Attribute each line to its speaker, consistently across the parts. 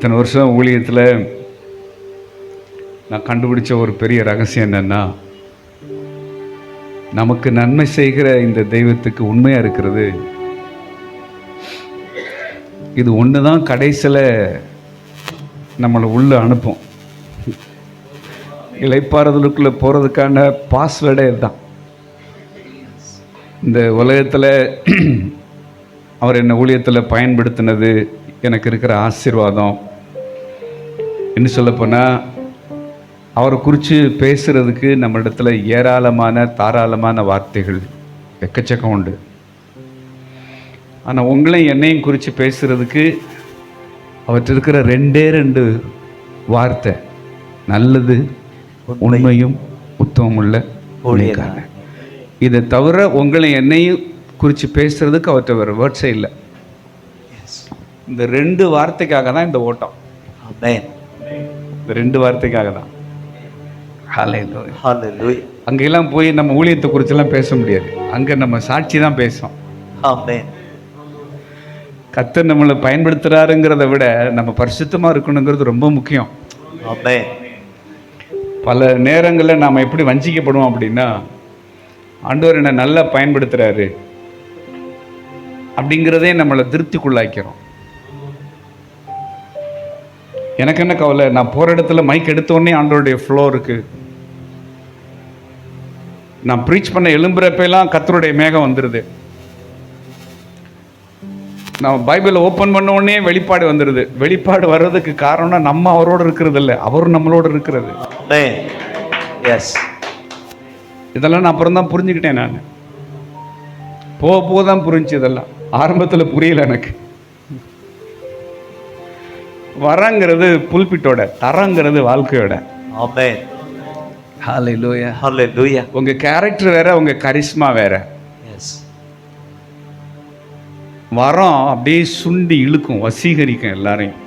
Speaker 1: இத்தனை வருஷம் ஊழியத்தில் நான் கண்டுபிடிச்ச ஒரு பெரிய ரகசியம் என்னன்னா நமக்கு நன்மை செய்கிற இந்த தெய்வத்துக்கு உண்மையாக இருக்கிறது. இது ஒன்று தான் கடைசியில் நம்மளை உள்ள அனுப்பும். இலைப்பாறுதலுக்குள்ளே போகிறதுக்கான பாஸ்வேர்டே இதுதான். இந்த உலகத்தில் அவர் என்னை ஊழியத்தில் பயன்படுத்தினது எனக்கு இருக்கிற ஆசீர்வாதம். என்ன சொல்லப்போனால் அவரை குறித்து பேசுகிறதுக்கு நம்ம இடத்துல ஏராளமான தாராளமான வார்த்தைகள் எக்கச்சக்கம் உண்டு. ஆனால் உங்களையும் என்னையும் குறித்து பேசுகிறதுக்கு அவற்றை இருக்கிற ரெண்டே ரெண்டு வார்த்தை நல்லது உண்மையும் உத்தமமுள்ள ஊழியக்காரன் இதை தவிர உங்களை என்னையும் குறித்து பேசுகிறதுக்கு அவற்றை வேறு வேர்ட்ஸே இல்லை. இந்த ரெண்டு வார்த்தைக்காக தான் இந்த ஓட்டம். இந்த ரெண்டு வார்த்தைக்காக தான். அங்கெல்லாம் போய் நம்ம ஊழியத்தை குறிச்செல்லாம் பேச முடியாது அங்கே நம்ம சாட்சி தான் பேசும். கத்தர் நம்மளை பயன்படுத்துகிறாருங்கிறத விட நம்ம பரிசுத்தமாக இருக்கணுங்கிறது ரொம்ப முக்கியம். பல நேரங்களில் நாம் எப்படி வஞ்சிக்கப்படுவோம் அப்படின்னா ஆண்டவர் என்னை நல்லா பயன்படுத்துகிறாரு அப்படிங்கிறதே நம்மளை திருப்திக்குள்ளாக்கிறோம் எனக்கு என்ன கவலை? நான் போகிற இடத்துல மைக் எடுத்த உடனே ஆண்டவருடைய ஃப்ளோ இருக்கு. நான் ப்ரீச் பண்ண எலும்புறப்பெல்லாம் கத்தருடைய மேகம் வந்துடுது நான் பைபிளை ஓப்பன் பண்ண உடனே வெளிப்பாடு வந்துடுது வெளிப்பாடு வர்றதுக்கு காரணம் நம்ம அவரோடு இருக்கிறது இல்லை அவர் நம்மளோட இருக்கிறது.
Speaker 2: Yes.
Speaker 1: இதெல்லாம் நான் அப்புறம் தான் புரிஞ்சுக்கிட்டேன் நான். போக போக தான் புரிஞ்சு இதெல்லாம். ஆரம்பத்தில் புரியல எனக்கு. வரங்கிறது புல்பிட்டோட தரங்கிறது வாழ்க்கையோட
Speaker 2: Amen.
Speaker 1: ஹalleluya
Speaker 2: Hallelujah.
Speaker 1: உங்க கேரக்டர் வேற உங்க கரிஸ்மா வேற
Speaker 2: Yes.
Speaker 1: வரம் அப்படியே சுண்டி இழுக்கும் வசீகரிக்கும் எல்லாரையும்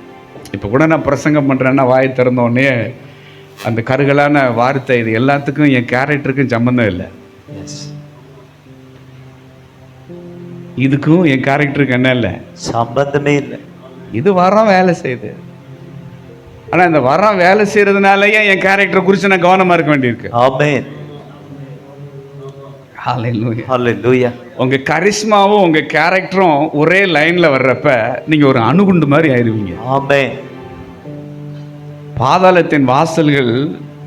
Speaker 1: இப்போ கூட நான் பிரசங்கம் பண்ணுறேன்னா வாய் திறந்த உடனே அந்த கருகலான வார்த்தை இது எல்லாத்துக்கும் என் கேரக்டருக்கும் சம்மந்தம் இல்லை. இதுக்கும் என் கேரக்டருக்கு என்ன இல்லை
Speaker 2: சம்பந்தமே இல்லை
Speaker 1: இது வரம் வேலை செய்யுது. ஆனால் இந்த வரம் வேலை செய்யறதுனாலயே என் கேரக்டரை குறித்து நான் கவனமாக இருக்க வேண்டியிருக்கு. Hallelujah. உங்க கரிஸ்மாவும் உங்க கேரக்டரும் ஒரே லைன்ல வர்றப்ப நீங்க ஒரு அணுகுண்டு மாதிரி ஆயிருவீங்க
Speaker 2: Amen.
Speaker 1: பாதாளத்தின் வாசல்கள்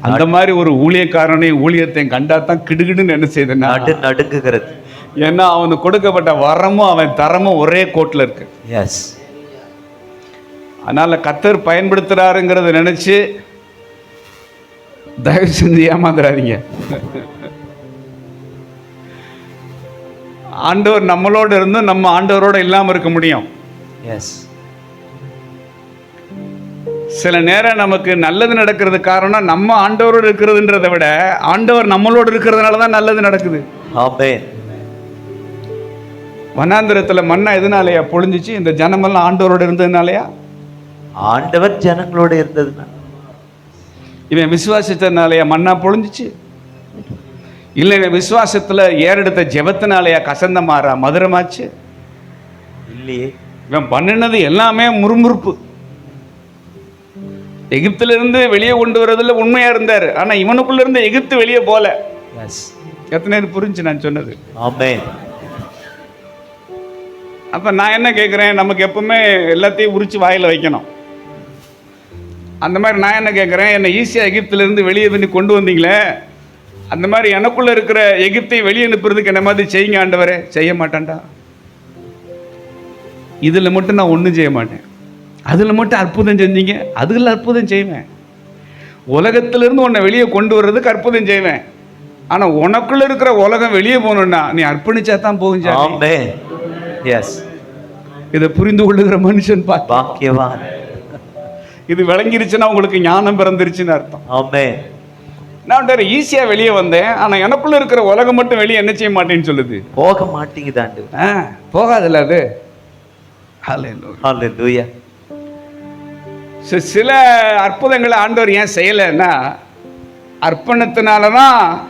Speaker 1: அந்த மாதிரி ஒரு ஊழியக்காரனை ஊழியத்தை கண்டா தான் கிடுகிடுன்னு என்ன செய்யுதுன்னா
Speaker 2: நடு நடுங்குகிறது.
Speaker 1: ஏன்னா அவனுக்கு கொடுக்கப்பட்ட வரமும் அவன் தரமும் ஒரே கோட்டில் இருக்கு.
Speaker 2: எஸ்
Speaker 1: அதனால கத்தர் பயன்படுத்துறாருங்கிறத நினைச்சு தயவு செஞ்சு ஏமாந்துடாதீங்க ஆண்டவர் நம்மளோட இருந்தும் நம்ம ஆண்டவரோட இல்லாம இருக்க முடியும்.
Speaker 2: எஸ்
Speaker 1: சில நேரம் நமக்கு நல்லது நடக்கிறது காரணம் நம்ம ஆண்டவரோடு இருக்கிறதுன்றதை விட ஆண்டவர் நம்மளோடு இருக்கிறதுனால தான் நல்லது நடக்குது. வனாந்திரத்துல மண்ணா எதனாலயா பொழிஞ்சிச்சு? இந்த ஜனமெல்லாம் ஆண்டவரோடு இருந்ததுனாலயா?
Speaker 2: ஆண்டவர் ஜனங்களோட இருந்ததுன்னா.
Speaker 1: இவன் விசுவாசித்தனாலயா மண்ணா பொழிஞ்சிச்சு? இல்லை இவன் விசுவாசத்துல ஏறெடுத்த ஜெபத்தினாலயா கசந்த மாறா மதுரமாச்சு?
Speaker 2: இல்லையே.
Speaker 1: இவன் பண்ணினது எல்லாமே முறுமுறுப்பு. எகிப்துல இருந்து வெளியே கொண்டு வரதுல உண்மையா இருந்தார். ஆனா இவனுக்குள்ள இருந்து எகிப்து வெளியே போல. எத்தனை பேர் புரிஞ்சு நான் சொன்னது? அப்ப நான் என்ன கேட்குறேன் நமக்கு எப்பவுமே எல்லாத்தையும் உரிச்சு வாயில வைக்கணும். அந்த மாதிரி நான் என்ன கேட்குறேன் என்னை ஈஸியாக எகிப்திலேருந்து வெளியே பண்ணி கொண்டு வந்தீங்களே? அந்த மாதிரி எனக்குள்ள இருக்கிற எகிப்தை வெளியே அனுப்புறதுக்கு என்ன மாதிரி செய்யுங்க ஆண்டவரே? செய்ய மாட்டேன்டா. இதில் மட்டும் நான் ஒன்றும் செய்ய மாட்டேன். அதில் மட்டும் அற்புதம் செஞ்சீங்க. அதில் அற்புதம் செய்வேன். உலகத்திலிருந்து உன்னை வெளியே கொண்டு வர்றதுக்கு அற்புதம் செய்வேன். ஆனால் உனக்குள்ள இருக்கிற உலகம் வெளியே போகணுன்னா நீ அர்ப்பணிச்சா தான் போகும்
Speaker 2: எஸ்
Speaker 1: இதை புரிந்து கொள்ளுகிற மனுஷன்
Speaker 2: பாக்கியவான்.
Speaker 1: இது விளங்கிருச்சுன்னா உங்களுக்கு ஞானம் பிறந்துருச்சுன்னு அர்த்தம்.
Speaker 2: ஆமென்.
Speaker 1: நான் ஈஸியாக வெளியே வந்தேன். ஆனால் எனக்குள்ள இருக்கிற உலகம் மட்டும் வெளியே என்ன செய்ய மாட்டேன்னு சொல்லுது.
Speaker 2: போக மாட்டேங்குதாண்டு
Speaker 1: ஆ போகாதுல்ல அது? சில அற்புதங்களை ஆண்டவர் ஏன் செய்யலைன்னா அர்ப்பணத்தினால தான்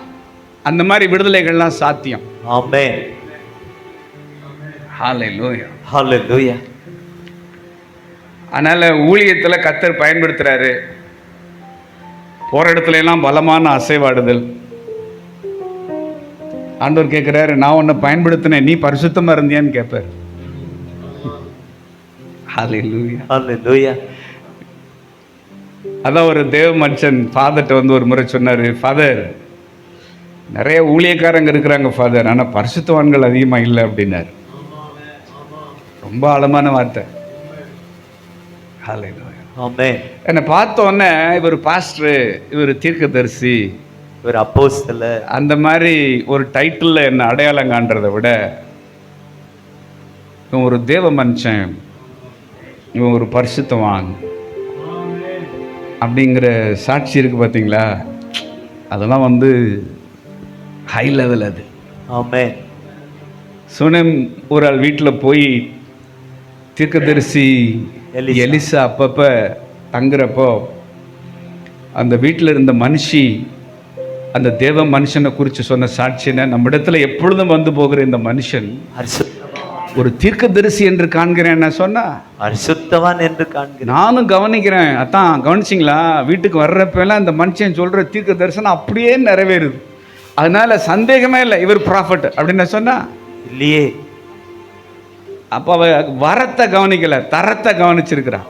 Speaker 1: அந்த மாதிரி விடுதலைகள்லாம் சாத்தியம்.
Speaker 2: ஆமென்.
Speaker 1: Hallelujah.
Speaker 2: ஹalleluya.
Speaker 1: அதனால ஊழியத்துல கத்தர் பயன்படுத்துறாரு. போற இடத்துல எல்லாம் பலமான அசைவாடுதல். ஆண்டவர் கேட்கிறாரு நான் உன்னை பயன்படுத்தினேன் நீ பரிசுத்தமா இருந்தியான்னு கேட்பார். அதான் ஒரு தேவ மனுஷன் ஃபாதர்கிட்ட வந்து ஒரு முறை சொன்னாரு ஃபாதர் நிறைய ஊழியக்காரங்க இருக்கிறாங்க ஃபாதர் ஆனா பரிசுத்தவான்கள் அதிகமா இல்லை அப்படின்னாரு. ரொம்ப ஆழமான வார்த்தை. என்னை பார்த்த உடனே இவர் பாஸ்டர் இவர் தீர்க்கதரிசி.
Speaker 2: ஒரு அப்போஸ்தலர்.
Speaker 1: அந்த மாதிரி ஒரு டைட்டிலில் என்ன அடையாளம் காண்றதை விட இவன் ஒரு தேவ மனுஷன் இவன் ஒரு பரிசுத்தவான். அப்படிங்கிற சாட்சி இருக்கு பார்த்தீங்களா? அதெல்லாம் வந்து ஹை லெவல் அது.
Speaker 2: Amen.
Speaker 1: சுனம் ஒரு ஆள் வீட்டில் போய் தீர்க்கதரிசி
Speaker 2: எலிசா.
Speaker 1: எலிசா அப்பப்ப தங்குறப்போ அந்த வீட்டில் இருந்த மனுஷி அந்த தேவ மனுஷனை குறித்து சொன்ன சாட்சினை நம்ம இடத்துல எப்பொழுதும் வந்து போகிற இந்த மனுஷன் ஒரு தீர்க்கதரிசி என்று காண்கிறேன் என்ன சொன்னா.
Speaker 2: பரிசுத்தவான் என்று காண்கிறேன்.
Speaker 1: நானும் கவனிக்கிறேன். அதான் கவனிச்சிங்களா? வீட்டுக்கு வர்றப்பெல்லாம் இந்த மனுஷன் சொல்ற தீர்க்க தரிசனம் அப்படியே நிறைவேறுது. அதனால சந்தேகமே இல்லை இவர் ப்ராஃபட் அப்படின்னு சொன்னா.
Speaker 2: இல்லையே.
Speaker 1: அப்போ அவ வரத்தை கவனிக்கல தரத்தை கவனிச்சிருக்கிறான்.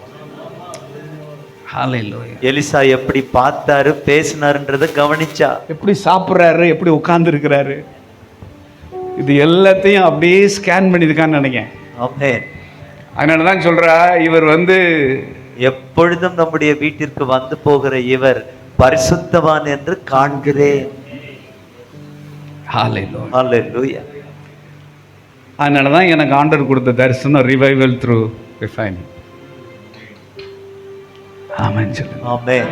Speaker 2: எலிசா எப்படி பார்த்தாரு பேசினாருன்றத கவனிச்சா.
Speaker 1: எப்படி சாப்பிட்றாரு எப்படி உட்கார்ந்து இருக்கிறாரு இது எல்லாத்தையும் அப்படியே ஸ்கேன் பண்ணியிருக்கான்னு நினைக்கிறேன்.
Speaker 2: ஆமென்.
Speaker 1: அதனால தான் சொல்றா இவர் வந்து
Speaker 2: எப்பொழுதும் நம்முடைய வீட்டிற்கு வந்து போகிற இவர் பரிசுத்தவான் என்று காண்கிறேன்.
Speaker 1: அதனால தான் எனக்கு ஆண்டர் கொடுத்த தரிசனம் ரிவைவல் த்ரூ ரிஃபைனிங் சொல்லுங்க.
Speaker 2: ஆமென்.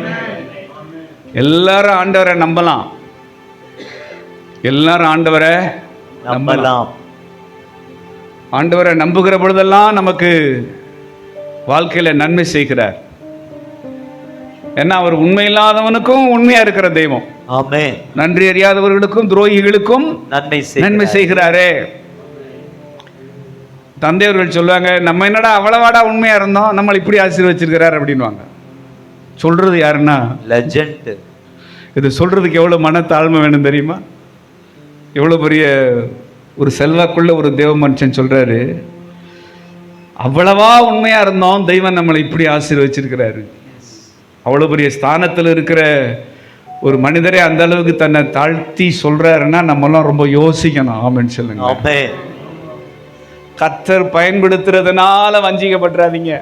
Speaker 1: எல்லாரும் ஆண்டவரை நம்பலாம். எல்லாரும் ஆண்டவரை நம்பலாம். ஆண்டவரை நம்புகிற பொழுதெல்லாம் நமக்கு வாழ்க்கையில நன்மை செய்கிறார். ஏன்னா அவர் உண்மையில்லாதவனுக்கும் உண்மையா இருக்கிற தெய்வம். நன்றி அறியாதவர்களுக்கும் துரோகிகளுக்கும்
Speaker 2: நன்மை
Speaker 1: நன்மை
Speaker 2: செய்கிறார்.
Speaker 1: தந்தையவர்கள் சொல்லுவாங்க நம்ம என்னடா அவ்வளவாடா உண்மையா இருந்தோம் நம்மளை இப்படி ஆசீர்வச்சிருக்கிறார் அப்படின்வாங்க சொல்றது யாருன்னா?
Speaker 2: லெஜண்ட்
Speaker 1: இது சொல்றதுக்கு எவ்வளவு மனத்தாழ்மை வேணும் தெரியுமா? எவ்வளவு பெரிய ஒரு செல்வாக்குள்ள ஒரு தேவ மனுஷன் சொல்றாரு அவ்வளவா உண்மையா இருந்தோம் தெய்வம் நம்மளை இப்படி ஆசீர்வச்சிருக்கிறாரு. அவ்வளவு பெரிய ஸ்தானத்தில் இருக்கிற ஒரு மனிதரே அந்த அளவுக்கு தன்னை தாழ்த்தி சொல்றாருன்னா நம்மலாம் ரொம்ப யோசிக்கணும். ஆமென்னு சொல்லுங்க. கத்தர் பயன்படுத்துறதுனால வஞ்சிக்கப்பட்டுறாதீங்க.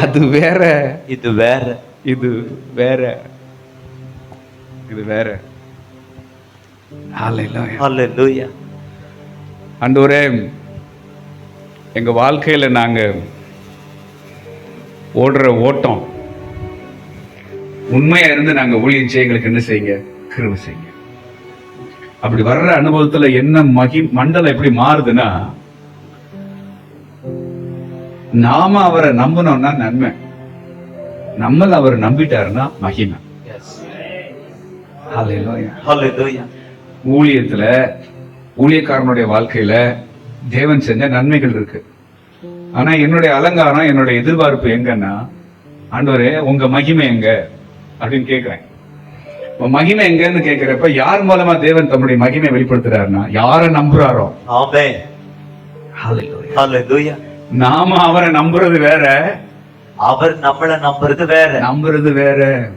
Speaker 1: அது வேற.
Speaker 2: இது வேற.
Speaker 1: இது வேற. இது வேற. ஆண்டவரே எங்க வாழ்க்கையில நாங்க ஓடுற ஓட்டம் உண்மையா இருந்து நாங்க ஊழியம் செய்ய எங்களுக்கு என்ன செய்யுங்க? கிருபை செய்யுங்க. அப்படி வர்ற அனுபவத்துல என்ன மகி மண்டலம் எப்படி மாறுதுன்னா நாம அவரை நம்பினோம்னா நன்மை. நம்மள அவர் நம்பிட்டாருன்னா மகிமை. ஊழியத்துல ஊழியக்காரனுடைய வாழ்க்கையில தேவன் செஞ்ச நன்மைகள் இருக்கு. ஆனா என்னுடைய அலங்காரம் என்னுடைய எதிர்பார்ப்பு எங்கன்னா ஆண்டவரே உங்க மகிமை எங்க? அப்படின்னு கேக்குறேன். உன் மகிமை எங்கன்னு கேக்குறப்ப யார் மூலமா தேவன் தம்முடைய மகிமை வெளிப்படுத்துறாருன்னா யாரை நம்புறாரோ. நாம அவரை நம்புறது வேற.
Speaker 2: அவர் நம்மள நம்புறது வேற.
Speaker 1: நம்புறது வேற.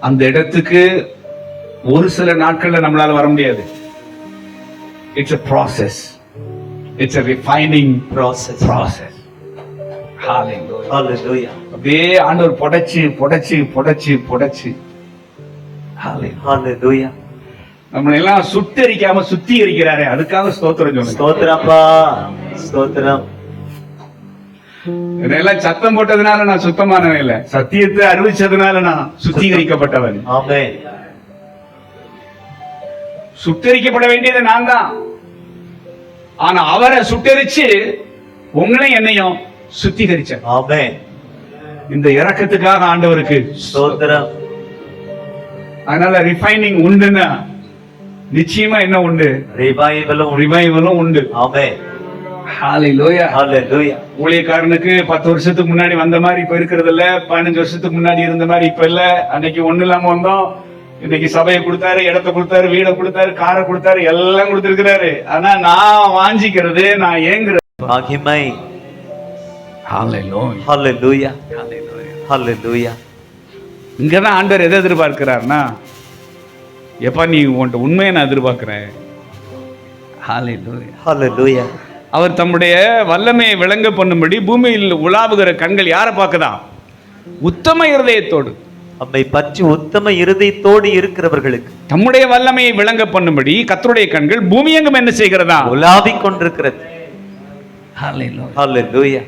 Speaker 1: அந்த இடத்துக்கு ஒரு சில நாட்கள்ல நம்மளால வர முடியாது. It's a process it's refining
Speaker 2: process.
Speaker 1: Process. Hallelujah. அப்படியே ஆண்டவர் புடைச்சு புடைச்சு புடைச்சு புடைச்சு. Hallelujah. நம்மளை எல்லாம் சுட்டரிக்காம சுத்திகரிக்கிறாரே அதுக்காக ஸ்தோத்திரம் சொல்லுங்க.
Speaker 2: ஸ்தோத்திரம்பா ஸ்தோத்திரம்.
Speaker 1: இதெல்லாம் சத்தம் போட்டதுனால நான் சுத்தமானவன் இல்ல. சத்தியத்தை அறிவிச்சதுனால நான் சுத்திகரிக்கப்பட்டவன்.
Speaker 2: ஆமென்.
Speaker 1: சுட்டரிக்கப்பட வேண்டியது நான் தான். ஆனா அவரை சுட்டரிச்சு உங்களையும் என்னையும் சுத்திகரிச்சார்
Speaker 2: ஆமென்.
Speaker 1: இந்த இறக்கத்துக்காக ஆண்டவருக்கு
Speaker 2: ஸ்தோத்திரம்.
Speaker 1: அதனால ரிஃபைனிங் உண்டுன்னா நிச்சயமா என்ன உண்டு?
Speaker 2: ரிவைவலும்
Speaker 1: ரிவைவலும் உண்டு. ஹalleluya ஊழியக்காரனுக்கு பத்து வருஷத்துக்கு முன்னாடி வந்த மாதிரி இப்ப இருக்கிறது இல்ல பதினஞ்சு வருஷத்துக்கு முன்னாடி இருந்த மாதிரி இப்ப இல்ல. அன்னைக்கு ஒண்ணு இல்லாம வந்தோம். இன்னைக்கு சபையை கொடுத்தாரு இடத்த கொடுத்தாரு வீடை கொடுத்தாரு காரை கொடுத்தாரு எல்லாம் கொடுத்திருக்கிறாரு. ஆனா நான் வாஞ்சிக்கிறது நான் ஏங்குறது.
Speaker 2: மகிமை
Speaker 1: ஹalleluya
Speaker 2: ஹalleluya ஹalleluya
Speaker 1: இங்கதான் ஆண்டவர் எதை எதிர்பார்க்கிறார்னா எப்பா நீ உன்ட்ட உண்மையை நான் எதிர்பார்க்கிறேன். அவர் தம்முடைய வல்லமையை விளங்க பண்ணும்படி பூமியில் உலாவுகிற கண்கள் யாரை பார்க்குதா? உத்தம இருதயத்தோடு.
Speaker 2: நம்மை பற்றி உத்தம இருதயத்தோடு இருக்கிறவர்களுக்கு.
Speaker 1: தம்முடைய வல்லமையை விளங்க பண்ணும்படி கர்த்தருடைய கண்கள் பூமியெங்கும் என்ன செய்கிறதா?
Speaker 2: உலாவிக் கொண்டிருக்கிறது. ஹalleluya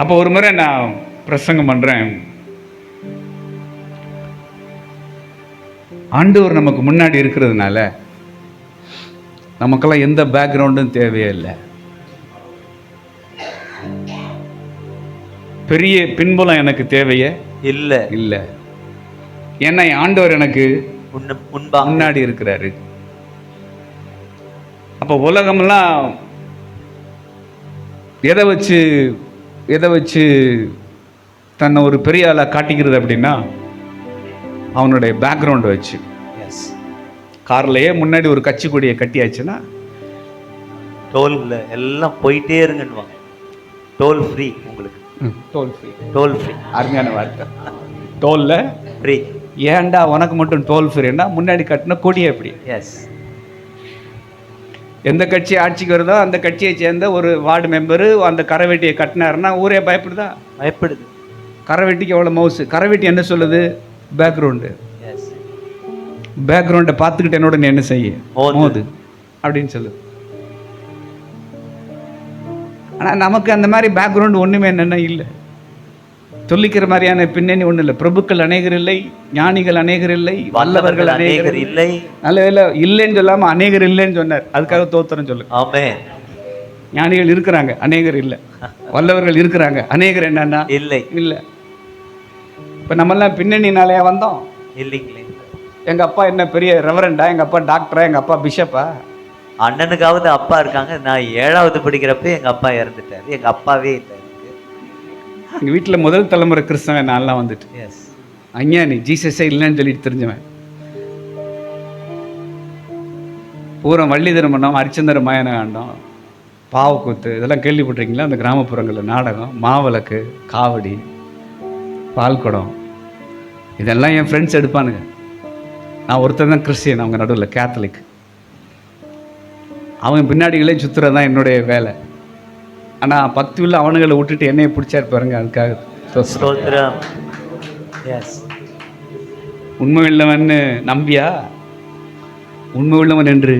Speaker 1: அப்போ ஒரு முறை நான் பிரசங்கம் பண்றேன். ஆண்டவர் நமக்கு முன்னாடி இருக்கிறதுனால நமக்கெல்லாம் எந்த பேக்ரவுண்டும் தேவையே இல்லை. பெரிய பின்புலம் எனக்கு தேவையே
Speaker 2: இல்ல.
Speaker 1: இல்லை. ஏன்னா என் ஆண்டவர் எனக்கு முன்னாடி இருக்கிறாரு. அப்போ உலகம்லாம் எதை வச்சு எதை வச்சு தன்னை ஒரு பெரிய ஆளா காட்டிக்கிறது அப்படின்னா அவனுடைய பேக்ரவுண்டை வச்சு.
Speaker 2: எஸ்
Speaker 1: கார்லயே முன்னாடி ஒரு கட்சி கொடியை கட்டியாச்சுன்னா
Speaker 2: டோல்ல எல்லாம் போயிட்டே இருங்கன்னுவாங்க. டோல் ஃப்ரீ உங்களுக்கு.
Speaker 1: டோல் ஃப்ரீ
Speaker 2: டோல் ஃப்ரீ
Speaker 1: அருமையான வார்த்தை. டோல்ல
Speaker 2: ஃப்ரீ
Speaker 1: ஏன்டா உனக்கு மட்டும் டோல் ஃப்ரீன்னா முன்னாடி கட்டின கொடியை எப்படி?
Speaker 2: எஸ்
Speaker 1: எந்த கட்சி ஆட்சிக்கு வருதோ அந்த கட்சியை சேர்ந்த ஒரு வார்டு மெம்பரு அந்த கரைவெட்டியை கட்டினாருன்னா ஊரே பயப்படுதா?
Speaker 2: பயப்படுது.
Speaker 1: கரைவெட்டிக்கு எவ்வளோ மவுசு? கரைவெட்டி என்ன சொல்லுது? பேக்ரவுண்டு
Speaker 2: எஸ்
Speaker 1: பேக்ரவுண்டை பார்த்துக்கிட்டு என்னோட நீ என்ன செய்ய.
Speaker 2: மோது.
Speaker 1: அப்படின்னு சொல்லு. ஆனால் நமக்கு அந்த மாதிரி பேக்ரவுண்ட் ஒன்றுமே என்னென்ன இல்லை. சொல்லிக்கிற மாதிரியான பின்னணி ஒன்றும் இல்லை. பிரபுக்கள் அநேகர் இல்லை ஞானிகள் அநேகர் இல்லை வல்லவர்கள் அநேகர்
Speaker 2: இல்லை.
Speaker 1: நல்ல வேலை இல்லைன்னு சொல்லாமல் அநேகர் இல்லைன்னு சொன்னார். அதுக்காக தோத்திரம் சொல்லு.
Speaker 2: ஆமே
Speaker 1: ஞானிகள் இருக்கிறாங்க அநேகர் இல்லை. வல்லவர்கள் இருக்கிறாங்க அநேகர் என்னன்னா?
Speaker 2: இல்லை.
Speaker 1: இல்லை. இப்போ நம்மெல்லாம் பின்னணினாலேயே வந்தோம்.
Speaker 2: இல்லைங்களே.
Speaker 1: எங்கள் அப்பா என்ன பெரிய ரெவரண்டா எங்கள் அப்பா டாக்டரா எங்கள் அப்பா பிஷப்பா
Speaker 2: அண்ணனுக்காவது அப்பா இருக்காங்க. நான் ஏழாவது படிக்கிறப்ப எங்க அப்பா இறந்துட்டாரு. எங்க அப்பாவே இல்லை.
Speaker 1: எங்கள் வீட்டில் முதல் தலைமுறை கிறிஸ்தவன் நான்லாம் வந்துட்டு.
Speaker 2: எஸ்
Speaker 1: அஞ்ஞானி ஜீசஸே இல்லைன்னு சொல்லிட்டு தெரிஞ்சவன். பூரம் வள்ளி திருமணம் அரிச்சந்திர மயன காண்டம் பாவக்கூத்து இதெல்லாம் கேள்விப்பட்டிருக்கீங்களா? அந்த கிராமப்புறங்களில் நாடகம் மாவிளக்கு காவடி பால்குடம். இதெல்லாம் என் ஃப்ரெண்ட்ஸ் எடுப்பானுங்க. நான் ஒருத்தன் தான் கிறிஸ்டியன் அவங்க நடுவில் கேத்தலிக் அவன் பின்னாடிகளே சுற்றுறது தான் என்னுடைய வேலை. ஆனால் பக்தி உள்ள அவனுங்களை விட்டுட்டு என்னைய பிடிச்சாரு பாருங்க அதுக்காக. தோசை
Speaker 2: ஸ்தோத்திரம். எஸ்
Speaker 1: உண்மை உள்ளவன் நம்பியா? உண்மை உள்ளவன் என்று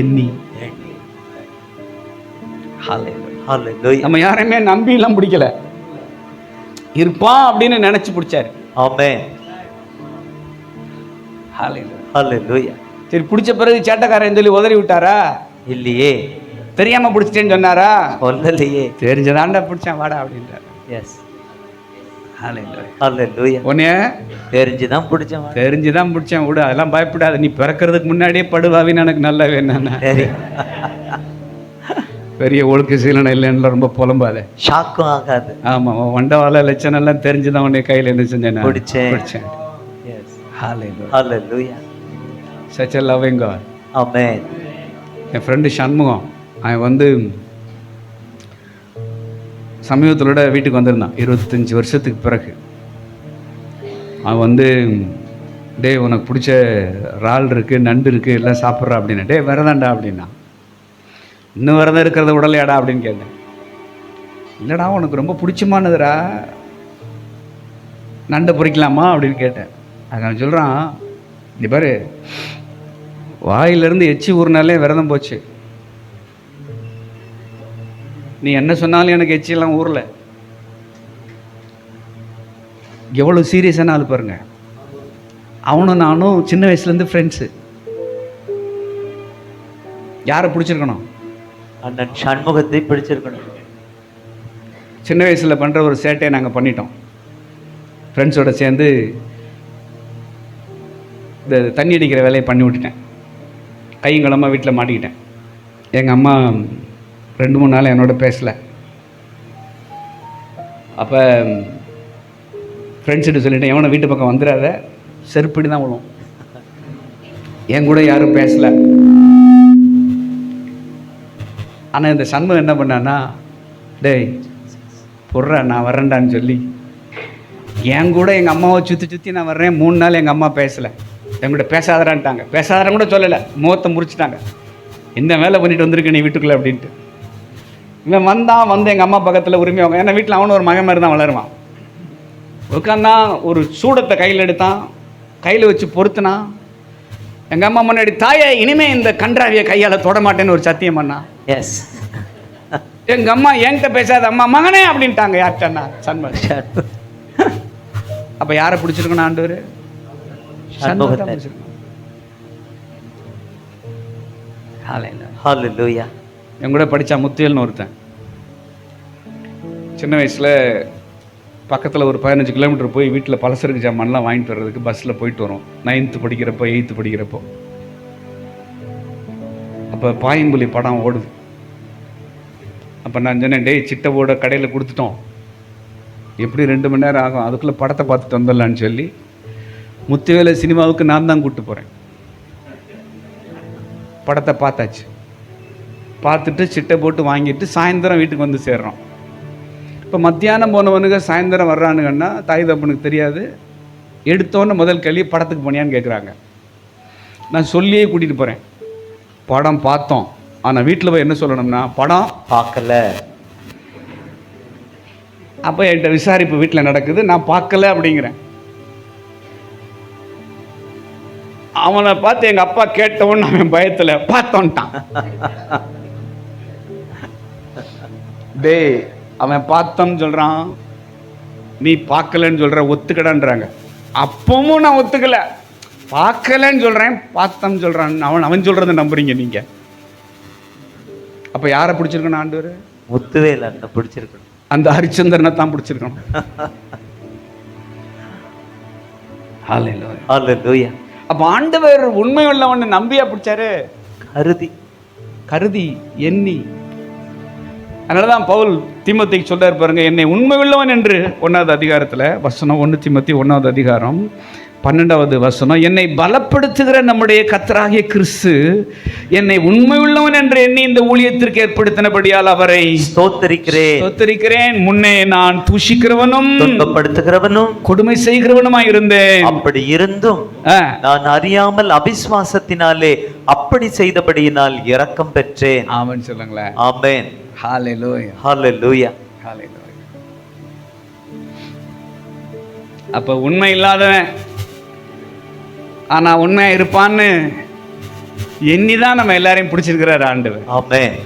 Speaker 1: எண்ணி.
Speaker 2: ஹalleluya
Speaker 1: நம்ம யாரையுமே நம்பி எல்லாம் பிடிக்கல. இருப்பான் அப்படின்னு நினைச்சு பிடிச்சாரு.
Speaker 2: ஆமென். ஹalleluya
Speaker 1: சரி பிடிச்ச பிறகு சேட்டக்காரன் சொல்லி உதறி விட்டாரா?
Speaker 2: இல்லையே.
Speaker 1: தெரியாம பிடிச்சிட்டேன்னு சொன்னாரா?
Speaker 2: சொல்லலையே.
Speaker 1: தெரிஞ்சதாண்டா பிடிச்சான் வாடா அப்படின்றாரு.
Speaker 2: எஸ்
Speaker 1: உன்னைய
Speaker 2: தெரிஞ்சுதான் பிடிச்சவன்
Speaker 1: தெரிஞ்சுதான் பிடிச்சேன் விடு அதெல்லாம் பயப்படாத நீ பிறக்கிறதுக்கு முன்னாடியே படுவாவின்னு எனக்கு நல்லா வேணும் பெரிய ஒழுக்க சீலனை இல்லைன்னு ரொம்ப புலம்பாத.
Speaker 2: ஷாக்கும் ஆகாது.
Speaker 1: ஆமா உன் வண்டவாள லட்சணம் எல்லாம் தெரிஞ்சுதான் உன்னை கையில என்ன செஞ்சேன்.
Speaker 2: பிடிச்சேன்.
Speaker 1: பிடிச்சேன். Such a loving God.
Speaker 2: Amen
Speaker 1: N friend Shanmugam அவன் வந்து சமீபத்தோட வீட்டுக்கு வந்திருந்தான். இருபத்தஞ்சி வருஷத்துக்கு பிறகு. அவன் வந்து டேய் உனக்கு பிடிச்ச இறால் இருக்குது நண்டு இருக்குது எல்லாம் சாப்பிட்றா அப்படின்னா டேய் விரதாண்டா அப்படின்னா. இன்னும் விரதம் இருக்கிறத உடலையாடா அப்படின்னு கேட்டேன். இல்லைடா உனக்கு ரொம்ப பிடிச்சமானதுடா. நண்டை பொறிக்கலாமா? அப்படின்னு கேட்டேன். அதுக்கு அவன் சொல்கிறான் நீ பாரு வாயிலிருந்து எச்சி ஊறினாலே விரதம் போச்சு. நீ என்ன சொன்னாலும் எனக்கு எச்சியெல்லாம் ஊறல. எவ்வளோ சீரியஸான ஆள் பாருங்க. அவனும் நானும் சின்ன வயசுலேருந்து ஃப்ரெண்ட்ஸு யாரை பிடிச்சிருக்கணும்?
Speaker 2: அண்ணன் சண்முகத்தை பிடிச்சிருக்கணும்.
Speaker 1: சின்ன வயசில் பண்ணுற ஒரு சேட்டையை நாங்கள் பண்ணிட்டோம். ஃப்ரெண்ட்ஸோட சேர்ந்து இந்த தண்ணி அடிக்கிற வேலையை பண்ணி விட்டுட்டேன். கையங்களமாக வீட்டில் மாட்டிக்கிட்டேன். எங்கள் அம்மா ரெண்டு மூணு நாள் என்னோட பேசலை. அப்போ ஃப்ரெண்ட்ஸ்கிட்ட சொல்லிட்டேன் எவனை வீட்டு பக்கம் வந்துடாத செருப்படி தான் விழும். என் கூட யாரும் பேசலை. ஆனால் இந்த சண்முகம் என்ன பண்ணான்னா டேய் பொர்றா நான் வர்றேன்டான்னு சொல்லி என் கூட எங்கள் அம்மாவை சுற்றி சுற்றி நான் வர்றேன் மூணு நாள் எங்கள் அம்மா பேசலை. என்கிட்ட பேசாதடான்ட்டாங்க பேசாதன்னு கூட சொல்லலை முகத்தை முறிச்சிட்டாங்க. இந்த வேலை பண்ணிட்டு வந்திருக்க நீ வீட்டுக்குள்ளே? அப்படின்ட்டு. இவன் வந்தான் வந்து எங்கள் அம்மா பக்கத்தில் உரிமையாக ஏன்னா வீட்டில் அவனும் ஒரு மகன் மாதிரி தான் வளருவான். உட்காந்தான் ஒரு சூடத்தை கையில் எடுத்தான். கையில் வச்சு பொருத்துனான் எங்கள் அம்மா முன்னாடி தாயே இனிமே இந்த கன்றாவியை கையால் தொட மாட்டேன்னு ஒரு சத்தியம் பண்ணான்
Speaker 2: எஸ்
Speaker 1: எங்கள் அம்மா என்கிட்ட பேசாத அம்மா மகனே அப்படின்ட்டாங்க யார்கிட்டண்ணா சண்முகம். அப்போ யாரை பிடிச்சிருக்கணும் ஆண்டவர்?
Speaker 2: சண்முகத்தை.
Speaker 1: பிடிச்சிருக்கணும். ஹalleluya. என் கூட படித்தா முத்தியல்னு ஒருத்தன். சின்ன வயசில் பக்கத்தில் ஒரு பதினஞ்சு கிலோமீட்டர் போய் வீட்டில் பலசருக்கு ஜாமான்லாம் வாங்கிட்டு வர்றதுக்கு பஸ்ஸில் போயிட்டு வரோம். நைன்த்து படிக்கிறப்போ எயித்து படிக்கிறப்போ. அப்போ பாயம்புலி படம் ஓடுது. அப்போ நான் சொன்னேன் டேய் சிட்டவோட கடையில் கொடுத்துட்டோம். எப்படி ரெண்டு மணி நேரம் ஆகும்? அதுக்குள்ளே படத்தை பார்த்துட்டு வந்துடலான்னு சொல்லி முத்துவேலை சினிமாவுக்கு நான் தான் கூப்பிட்டு போகிறேன் படத்தை பார்த்தாச்சு. பார்த்துட்டு சிட்டை போட்டு வாங்கிட்டு சாயந்தரம் வீட்டுக்கு வந்து சேர்றோம். இப்போ மத்தியானம் போனவனுங்க சாயந்தரம் வர்றானுங்கன்னா தாய் தப்பனுக்கு தெரியாது. எடுத்தோன்னு முதல் கேள்வி படத்துக்கு போனியான்னு கேட்குறாங்க நான் சொல்லியே கூட்டிகிட்டு போகிறேன் படம் பார்த்தோம். ஆனால் வீட்டில் போய் என்ன சொல்லணும்னா படம்
Speaker 2: பார்க்கல.
Speaker 1: அப்போ என்கிட்ட விசாரிப்பு வீட்டில் நடக்குது நான் பார்க்கல அப்படிங்கிறேன். அவனை பார்த்து எங்கள் அப்பா கேட்டவன் அவன் பயத்தில் பார்த்தோன்ட்டான் டேய் அவன் பார்த்தோன்னு சொல்கிறான் நீ பார்க்கலன்னு சொல்கிற ஒத்துக்கடான்றாங்க. அப்பவும் நான் ஒத்துக்கல. பார்க்கலன்னு சொல்கிறேன் பார்த்தோன்னு சொல்கிறான் அவன் அவன் சொல்கிறத நம்புறீங்க நீங்கள் அப்போ யாரை பிடிச்சிருக்கணும் ஆண்டவர்?
Speaker 2: முத்துவேல் அந்த பிடிச்சிருக்கணும்.
Speaker 1: அந்த ஹரிச்சந்திரனை தான் பிடிச்சிருக்கணும். அப்ப ஆண்டவர் உண்மை உள்ளவன் நம்பியா பிடிச்சாரு?
Speaker 2: கருதி.
Speaker 1: கருதி எண்ணி. அதனாலதான் பவுல் திமுத்திக்கு சொல்லார் பாருங்க என்னை உண்மை உள்ளவன் என்று. ஒன்றாவது அதிகாரத்தில் வசனம் ஒன்று திமுத்தி ஒன்றாவது அதிகாரம். பன்னெண்டாவது வசனம் என்னை பலப்படுத்துகிற நம்முடைய கத்தராகிய கிறிஸ்து என்னை உண்மை உள்ளவன் என்று எண்ணி இந்த ஊழியத்திற்கு ஏற்படுத்தினபடியால் அவரை
Speaker 2: ஸ்தோத்தரிக்கிறேன்.
Speaker 1: ஸ்தோத்தரிக்கிறேன். முன்னே நான் தூஷிக்கிறவனும்
Speaker 2: துன்பப்படுத்துகிறவனும்
Speaker 1: கொடுமை செய்கிறவனுமாய் இருந்தேன்.
Speaker 2: அப்படி இருந்தும் நான் அறியாமல் அவிசுவாசத்தினாலே அப்படி செய்தபடியினால் இரக்கம் பெற்றேன்.
Speaker 1: ஆமென் சொல்லுங்களேன்.
Speaker 2: ஆமென்.
Speaker 1: ஹalleluya.
Speaker 2: ஹalleluya.
Speaker 1: ஹalleluya. அப்ப உண்மை இல்லாதவன் ஆனால் உண்மையாக இருப்பான்னு எண்ணி தான் நம்ம எல்லாரையும் பிடிச்சிருக்கிறார் ஆண்டு
Speaker 2: ஆமென்.